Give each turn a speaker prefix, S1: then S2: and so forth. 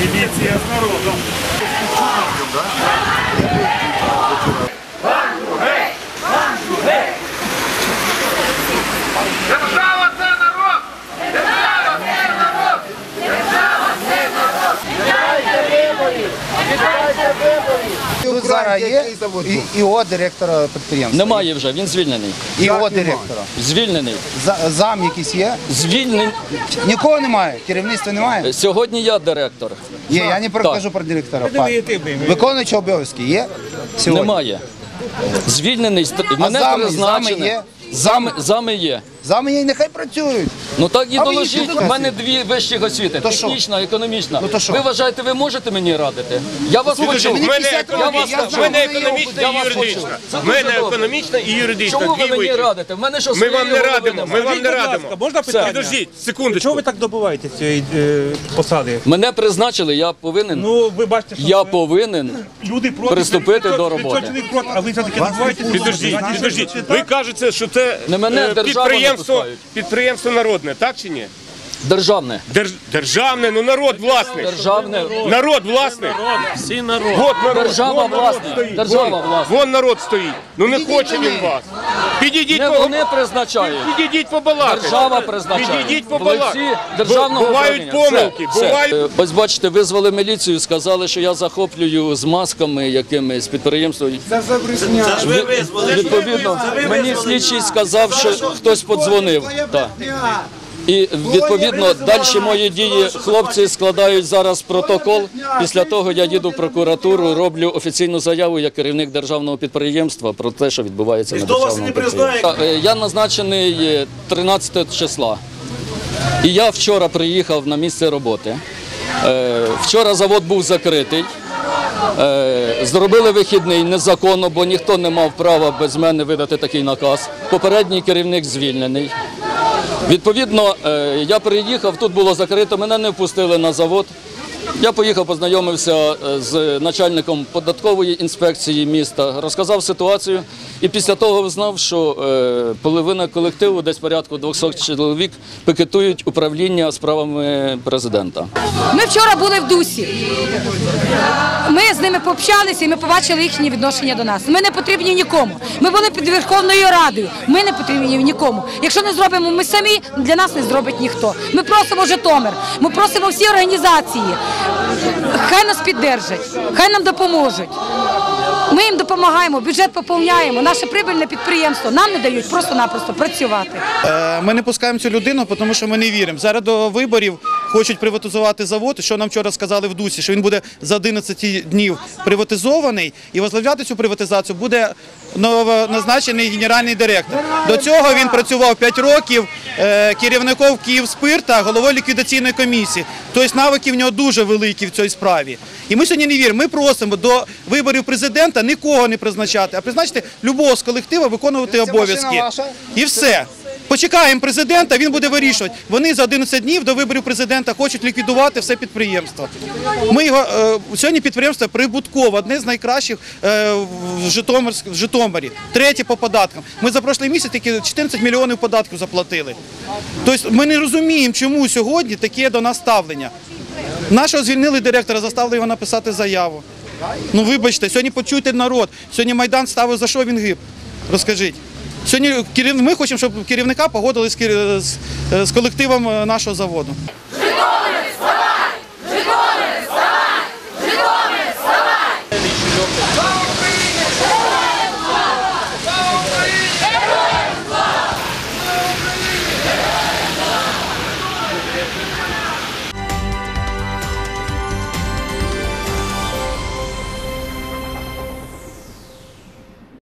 S1: Міліція з народом.
S2: Держава це народ! Держава це народ!
S3: Тут зараз є і- ІО директора підприємства.
S4: Немає вже, він звільнений.
S3: ІО директора.
S4: Звільнений.
S3: За- Зам якийсь є?
S4: Звільнений.
S3: Нікого немає, керівництва немає.
S4: Сьогодні я директор.
S3: Є, я не кажу про директора. пан. Виконуючий обов'язки є? Сьогодні?
S4: Немає. Звільнений. ст- Мене
S3: зами-
S4: призначено.
S3: зами є?
S4: Зами, зами є.
S3: Зами є, нехай працюють.
S4: Ну так і
S3: А ви
S4: доложіть. У мене дві вищі освіти.
S3: То що?
S4: Технічна, економічна.
S3: Ну, то що?
S4: Ви вважаєте, ви можете мені радити? Я вас почув.
S3: мені
S1: В мене
S3: 50 років,
S1: економічна,
S3: я
S1: в
S3: знаю,
S1: мене
S3: вона є
S1: економічна і юридична.
S4: Це
S1: В мене
S4: добре.
S1: економічна і юридична.
S4: Чому ви
S1: Дві
S4: мені радите? В мене що
S1: Ми
S4: своєї
S1: вам не
S4: голови
S1: радимо,
S4: немає?
S1: ми вам не
S5: Скажіть, будь
S1: радимо.
S5: ласка, можна питання?
S1: Підождіть,
S5: Чого
S1: секундочку.
S5: ви так добуваєте цієї е, посади?
S4: Мене призначили, я повинен.
S5: Ну, ви бачите, що
S4: Я повинен.
S5: люди проти.
S4: приступити до роботи.
S5: чоловік проти, а ви добуваєте
S1: Підождіть, підождіть. Ви кажете, що це
S4: Не мене,
S1: е,
S4: державу не
S1: підприємство, підприємство народне, так чи ні?
S4: Державне.
S1: Держ- державне, ну народ власник.
S4: Державне.
S1: Народ власник.
S5: Всі народ.
S1: От народ,
S4: Держава
S1: вон народ
S4: власник,
S1: стоїть.
S4: держава
S1: Вон-
S4: власник.
S1: Вон народ стоїть. Ну не хоче він вас. Підійдіть
S4: Не
S1: по
S4: вони призначають.
S1: Підійдіть побалакати.
S4: Держава призначає.
S1: Підійдіть
S4: Плевці
S1: побалакати.
S4: державного
S1: Бувають
S4: управління.
S1: помилки,
S4: Все,
S1: бувають
S4: Е, Ось бачите, визвали міліцію, сказали, що я захоплюю з масками якимись підприємства. Це Відповідно, мені слідчий сказав, що хтось подзвонив. Так. І відповідно далі мої дії хлопці складають зараз протокол. Після того я їду в прокуратуру, роблю офіційну заяву як керівник державного підприємства про те, що відбувається на державному підприємстві. Е, Я назначений е, 13 числа. І я вчора приїхав на місце роботи. Е, Вчора завод був закритий. Е, Зробили вихідний незаконно, бо ніхто не мав права без мене видати такий наказ. Попередній керівник звільнений. Відповідно, е, я приїхав, тут було закрито, мене не впустили на завод. Я поїхав, познайомився е, з начальником податкової інспекції міста, розказав ситуацію і після того знав, що е, половина колективу, десь порядку 200 чоловік, пикетують управління справами президента.
S6: Ми вчора були в Дусі. Ми з ними пообщалися і ми побачили їхні відношення до нас. Ми не потрібні нікому. Ми були під Верховною Радою. Ми не потрібні нікому. Якщо не зробимо ми самі, для нас не зробить ніхто. Ми просимо Житомир, ми просимо всі організації. Хай нас піддержать, хай нам допоможуть. Ми їм допомагаємо, бюджет поповняємо, наше прибильне підприємство. Нам не дають просто-напросто працювати.
S7: Е, Ми не пускаємо цю людину, тому що ми не віримо. Зараз до виборів хочуть приватизувати завод. Що нам вчора сказали в Дусі, що він буде за 11 днів приватизований, і возглавляти цю приватизацію буде новоназначений генеральний директор. До цього він працював 5 років е, керівником Київспирта, головою ліквідаційної комісії. Тобто навики в нього дуже великі в цій справі. І ми сьогодні не віримо. Ми просимо до виборів президента нікого не призначати, а призначити любого з колективу виконувати обов'язки. І все. Почекаємо президента, він буде вирішувати. Вони за 11 днів до виборів президента хочуть ліквідувати все підприємство. Ми його е, сьогодні підприємство прибуткове, одне з найкращих е, в Житомирі, третє по податкам. Ми за прошлий місяць тільки 14 мільйонів податків заплатили. Тобто ми не розуміємо, чому сьогодні таке до нас ставлення. Нашого звільнили директора, заставили його написати заяву. Ну вибачте, сьогодні почуйте народ. Сьогодні Майдан ставив за що він гиб. Розкажіть. Сьогодні ми хочемо, щоб керівника погодили з, з колективом е, нашого заводу.